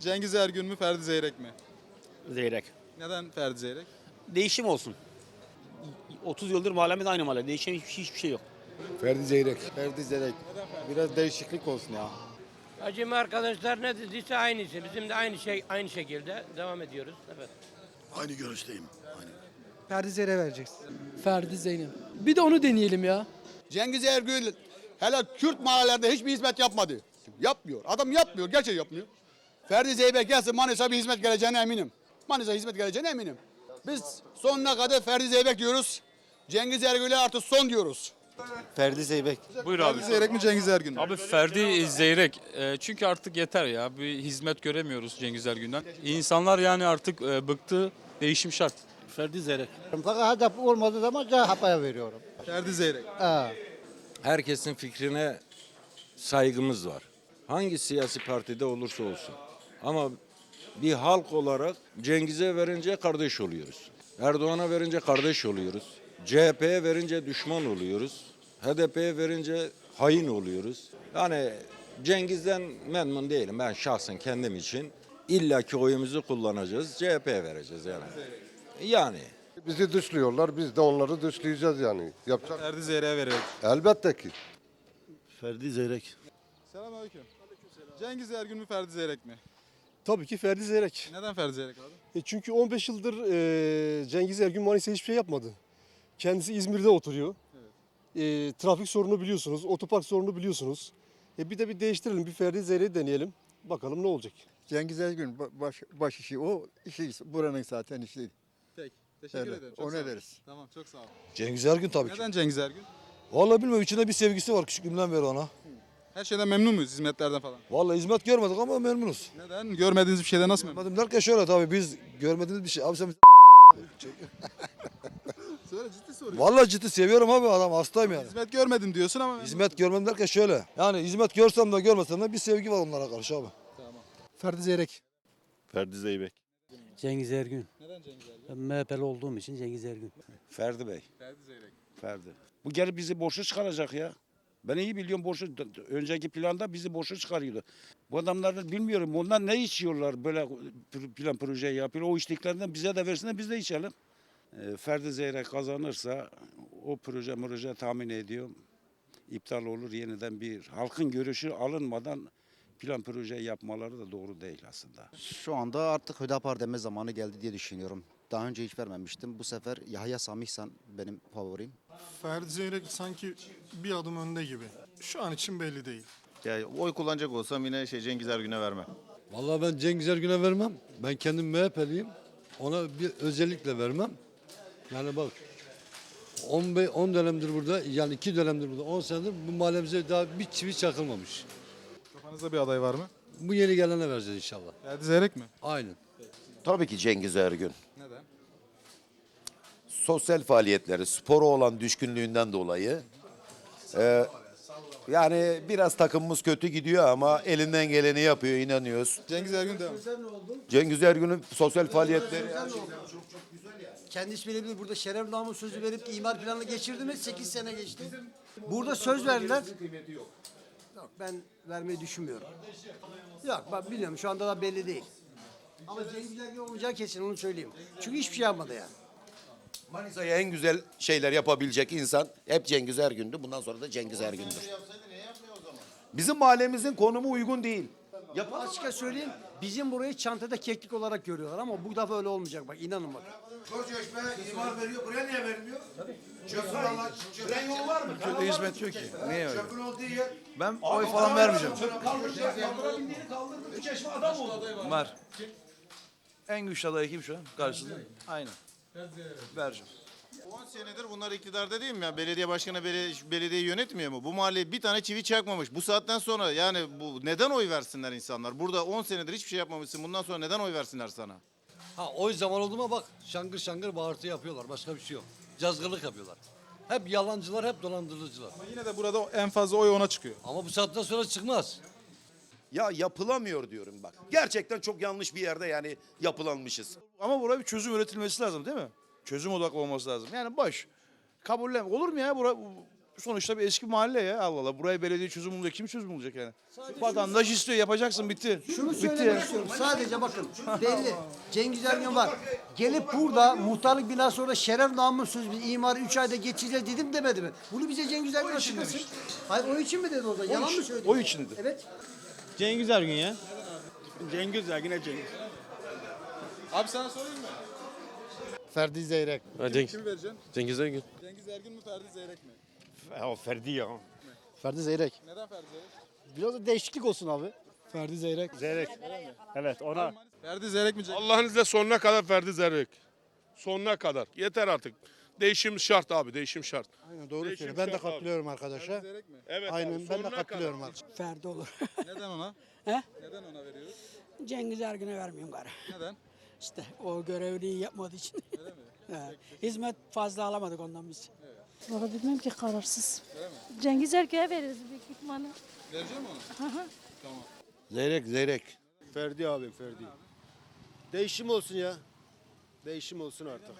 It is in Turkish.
Cengiz Ergün mü Ferdi Zeyrek mi? Zeyrek. Neden Ferdi Zeyrek? Değişim olsun. 30 yıldır mahallemiz aynı mahalle. Değişen hiç- hiçbir şey yok. Ferdi Zeyrek. Ferdi Zerek. Biraz değişiklik olsun ya. Hacım arkadaşlar ne dediyse aynısı. Bizim de aynı şey aynı şekilde devam ediyoruz. Evet. Aynı görüşteyim. Aynı. Ferdi Zer'e vereceksin. Ferdi Zeynep. Bir de onu deneyelim ya. Cengiz Ergül hele Kürt mahallelerinde hiçbir hizmet yapmadı. Yapmıyor. Adam yapmıyor. Gerçekten yapmıyor. Ferdi Zeybek gelsin Manisa bir hizmet geleceğine eminim. Manisa hizmet geleceğine eminim. Biz sonuna kadar Ferdi Zeybek diyoruz. Cengiz Ergül'e artık son diyoruz. Ferdi Zeybek. Buyur abi. Ferdi Zeyrek mi Cengiz Ergün mü? Abi Ferdi Zeyrek. E, çünkü artık yeter ya. Bir hizmet göremiyoruz Cengiz Ergün'den. İnsanlar yani artık e, bıktı. Değişim şart. Ferdi Zeyrek. Fakat hedef olmadığı zaman CHP'ye veriyorum. Ferdi Zeyrek. Herkesin fikrine saygımız var. Hangi siyasi partide olursa olsun. Ama bir halk olarak Cengiz'e verince kardeş oluyoruz. Erdoğan'a verince kardeş oluyoruz. CHP'ye verince düşman oluyoruz. HDP'ye verince hain oluyoruz. Yani Cengiz'den memnun değilim ben şahsen kendim için. İlla ki oyumuzu kullanacağız, CHP'ye vereceğiz yani. Yani Bizi dışlıyorlar. Biz de onları dışlayacağız yani. Yapacak. Ferdi Zeyrek'e verelim. Elbette ki. Ferdi Zeyrek. Selamünaleyküm. Cengiz Ergün mü Ferdi Zeyrek mi? Tabii ki Ferdi Zeyrek. Neden Ferdi Zeyrek abi? E çünkü 15 yıldır e, Cengiz Ergün Manisa'ya hiçbir şey yapmadı. Kendisi İzmir'de oturuyor. E, trafik sorunu biliyorsunuz, otopark sorunu biliyorsunuz. E, bir de bir değiştirelim, bir Ferdi Zeyrek'i deneyelim. Bakalım ne olacak. Cengiz Ergün baş, baş işi o işi buranın zaten işi. Peki. Teşekkür ederim. Çok Onu sağ olun. ederiz. Tamam çok sağ ol. Cengiz Ergün tabii Neden Cengiz Ergün? Vallahi bilmiyorum içinde bir sevgisi var küçüklüğümden beri ona. Her şeyden memnun muyuz hizmetlerden falan? Vallahi hizmet görmedik ama memnunuz. Neden? Görmediğiniz bir şeyden nasıl memnun? Görmedim derken şöyle tabii biz görmediğimiz bir şey. Abi sen Söyle ciddi soruyorum. Vallahi ciddi seviyorum abi adam hastayım yani. Hizmet görmedim diyorsun ama memnun. Hizmet görmem derken şöyle. Yani hizmet görsem de görmesem de bir sevgi var onlara karşı abi. Ferdi Zeyrek. Ferdi Zeybek. Cengiz Ergün. Neden Cengiz Ergün? Ben MHP'li olduğum için Cengiz Ergün. Ferdi Bey. Ferdi Zeyrek. Ferdi. Bu gelip bizi boşa çıkaracak ya. Ben iyi biliyorum boşu. Önceki planda bizi boşa çıkarıyordu. Bu adamlar da bilmiyorum onlar ne içiyorlar böyle plan proje yapıyor. O içtiklerinden bize de versinler biz de içelim. Ee, Ferdi Zeyrek kazanırsa o proje proje tahmin ediyorum. iptal olur yeniden bir halkın görüşü alınmadan plan proje yapmaları da doğru değil aslında. Şu anda artık Hüdapar deme zamanı geldi diye düşünüyorum. Daha önce hiç vermemiştim. Bu sefer Yahya Samihsan benim favorim. Ferdi Zeyrek sanki bir adım önde gibi. Şu an için belli değil. Ya oy kullanacak olsam yine şey Cengiz Ergün'e vermem. Vallahi ben Cengiz Ergün'e vermem. Ben kendim MHP'liyim. Ona bir özellikle vermem. Yani bak 15 10 dönemdir burada yani 2 dönemdir burada 10 senedir bu mahallemize daha bir çivi çakılmamış. Kafanızda bir aday var mı? Bu yeni gelene vereceğiz inşallah. Ferdi Zeyrek mi? Aynen. Tabii ki Cengiz Ergün. Sosyal faaliyetleri, spora olan düşkünlüğünden dolayı. e, yani biraz takımımız kötü gidiyor ama elinden geleni yapıyor, inanıyoruz. Cengiz Ergün devam. Cengiz Ergün'ün sosyal faaliyetleri... Kendisi bilebilir. Burada şeref namus sözü verip de imar planını geçirdi mi? 8 sene geçti. Burada söz verdiler. Yok ben vermeyi düşünmüyorum. Yok ben bilmiyorum şu anda da belli değil. Ama Cengiz Ergün olacağı kesin onu söyleyeyim. Çünkü hiçbir şey yapmadı yani. Manisa'ya en güzel şeyler yapabilecek insan hep Cengiz Ergün'dü. Bundan sonra da Cengiz Ergün'dür. Bizim mahallemizin konumu uygun değil. Açıkça söyleyeyim bizim burayı çantada keklik olarak görüyorlar ama bu defa öyle olmayacak bak inanın bak. imar veriyor. Buraya niye vermiyor? Çöpün Allah. Tren yolu var mı? Kötü hizmet yok ki. Niye öyle? Çöpün olduğu yer. Ben oy falan vermeyeceğim. Çeşme adam oldu. Var. En güçlü aday kim şu an? Karşısında. Aynen. Vereceğim. 10 senedir bunlar iktidarda değil mi? Yani belediye başkanı belediye, belediyeyi yönetmiyor mu? Bu mahalleye bir tane çivi çakmamış. Bu saatten sonra yani bu neden oy versinler insanlar? Burada 10 senedir hiçbir şey yapmamışsın. Bundan sonra neden oy versinler sana? Ha o zaman oldu mu bak şangır şangır bağırtı yapıyorlar. Başka bir şey yok. Cazgırlık yapıyorlar. Hep yalancılar, hep dolandırıcılar. Ama yine de burada en fazla oy ona çıkıyor. Ama bu saatten sonra çıkmaz. Ya yapılamıyor diyorum bak. Gerçekten çok yanlış bir yerde yani yapılanmışız. Ama buraya bir çözüm üretilmesi lazım değil mi? Çözüm odaklı olması lazım. Yani boş. Kabullen. Olur mu ya? Bura, sonuçta bir eski mahalle ya Allah Allah. Buraya belediye çözüm bulacak. Kim çözüm bulacak yani? Vatandaş istiyor yapacaksın bitti. Şunu bitti söylemek ya. istiyorum. Sadece bakın belli. Cengiz Ergün var. Gelip burada muhtarlık binası orada şeref namussuz bir imarı 3 ayda geçeceğiz dedim demedi mi? Bunu bize Cengiz Ergün açıklasın. Hayır o için mi dedi orada? Yalan mı söyledi? O için dedi. Evet. Cengiz Ergün ya. Cengiz Ergün ne Cengiz? Abi sana sorayım mı? Ferdi Zeyrek. Kim vereceksin? Cengiz Ergün. Cengiz Ergün mü Ferdi Zeyrek mi? O Ferdi ya. Ferdi Zeyrek. Neden Ferdi Zeyrek? Biraz da değişiklik olsun abi. Ferdi Zeyrek. Zeyrek. Evet ona. Ferdi Zeyrek mi Cengiz? Allah'ın izniyle sonuna kadar Ferdi Zerrek. Sonuna kadar. Yeter artık. Değişim şart abi, değişim şart. Aynen doğru Değişim söylüyor. Ben de şart abi. katılıyorum arkadaşa. Ferdi Zeyrek mi? Evet Aynen abi, ben de sonuna katılıyorum kadar. arkadaşa. Ferdi olur. Neden ona? He? Neden ona veriyoruz? Cengiz Ergün'e vermiyorum gari. Neden? İşte o görevini iyi yapmadığı için. Öyle mi? He. Hizmet fazla alamadık ondan biz. Valla bilmem ki kararsız. Cengiz Erkek'e veririz büyük ihtimalle. Verecek mi ona? Tamam. Zeyrek, Zeyrek. Ferdi abim Ferdi. Değişim olsun ya. Değişim olsun artık.